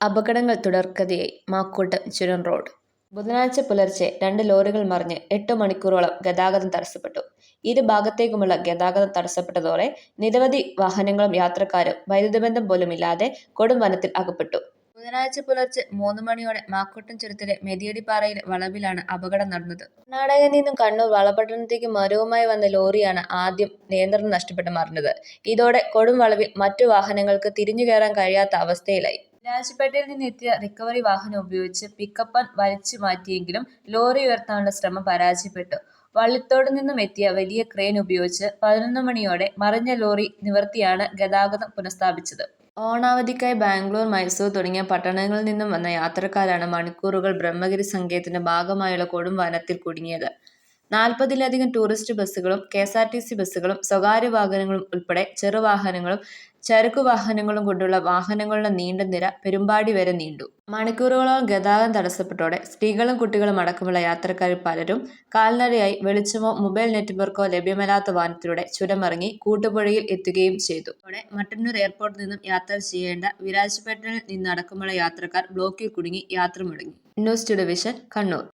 അപകടങ്ങൾ തുടർക്കഥയായി മാക്കൂട്ടം ചുരം റോഡ്. ബുധനാഴ്ച പുലർച്ചെ രണ്ട് ലോറികൾ മറിഞ്ഞ് എട്ട് മണിക്കൂറോളം ഗതാഗതം തടസ്സപ്പെട്ടു. ഇരു ഭാഗത്തേക്കുമുള്ള ഗതാഗതം തടസ്സപ്പെട്ടതോടെ നിരവധി വാഹനങ്ങളും യാത്രക്കാരും വൈദ്യുതിബന്ധം പോലുമില്ലാതെ കൊടും വനത്തിൽ അകപ്പെട്ടു. ബുധനാഴ്ച പുലർച്ചെ മൂന്ന് മണിയോടെ മാക്കൂട്ടം ചുരത്തിലെ മെതിയടിപ്പാറയിലെ വളവിലാണ് അപകടം നടന്നത്. കർണാടകയിൽ നിന്നും കണ്ണൂർ വളപട്ടണത്തേക്ക് മരവുമായി വന്ന ലോറിയാണ് ആദ്യം നിയന്ത്രണം നഷ്ടപ്പെട്ട് മറിഞ്ഞത്. ഇതോടെ കൊടും വളവിൽ മറ്റു വാഹനങ്ങൾക്ക് തിരിഞ്ഞു കയറാൻ കഴിയാത്ത അവസ്ഥയിലായി. രാജപേട്ടയിൽ നിന്ന് എത്തിയ റിക്കവറി വാഹനം ഉപയോഗിച്ച് പിക്കപ്പ് വലിച്ചു മാറ്റിയെങ്കിലും ലോറി ഉയർത്താനുള്ള ശ്രമം പരാജയപ്പെട്ടു. വള്ളിത്തോട് നിന്നും എത്തിയ വലിയ ക്രെയിൻ ഉപയോഗിച്ച് പതിനൊന്ന് മണിയോടെ മറിഞ്ഞ ലോറി നിവർത്തിയാണ് ഗതാഗതം പുനഃസ്ഥാപിച്ചത്. ഓണാവധിക്കായി ബാംഗ്ലൂർ മൈസൂർ തുടങ്ങിയ പട്ടണങ്ങളിൽ നിന്നും വന്ന യാത്രക്കാരാണ് മണിക്കൂറുകൾ ബ്രഹ്മഗിരി സങ്കേതത്തിന്റെ ഭാഗമായുള്ള കൊടും വനത്തിൽ കുടുങ്ങിയത്. നാൽപ്പതിലധികം ടൂറിസ്റ്റ് ബസ്സുകളും K S R T C ബസ്സുകളും സ്വകാര്യ വാഹനങ്ങളും ഉൾപ്പെടെ ചെറുവാഹനങ്ങളും ചരക്കു വാഹനങ്ങളും കൊണ്ടുള്ള വാഹനങ്ങളുടെ നീണ്ട നിര പെരുമ്പാടി വരെ നീണ്ടു. മണിക്കൂറുകളോളം ഗതാഗതം തടസ്സപ്പെട്ടോടെ സ്ത്രീകളും കുട്ടികളും അടക്കമുള്ള യാത്രക്കാരിൽ പലരും കാൽനടയായി വെളിച്ചമോ മൊബൈൽ നെറ്റ്വർക്കോ ലഭ്യമല്ലാത്ത വാഹനത്തിലൂടെ ചുരമിറങ്ങി കൂട്ടുപുഴയിൽ എത്തുകയും ചെയ്തു. അതോടെ മട്ടന്നൂർ എയർപോർട്ടിൽ നിന്നും യാത്ര ചെയ്യേണ്ട വിരാജ്പേട്ടനിൽ നിന്നടക്കമുള്ള യാത്രക്കാർ ബ്ലോക്കിൽ കുടുങ്ങി യാത്ര മുടങ്ങി ന്യൂസ് ടെലിവിഷൻ കണ്ണൂർ.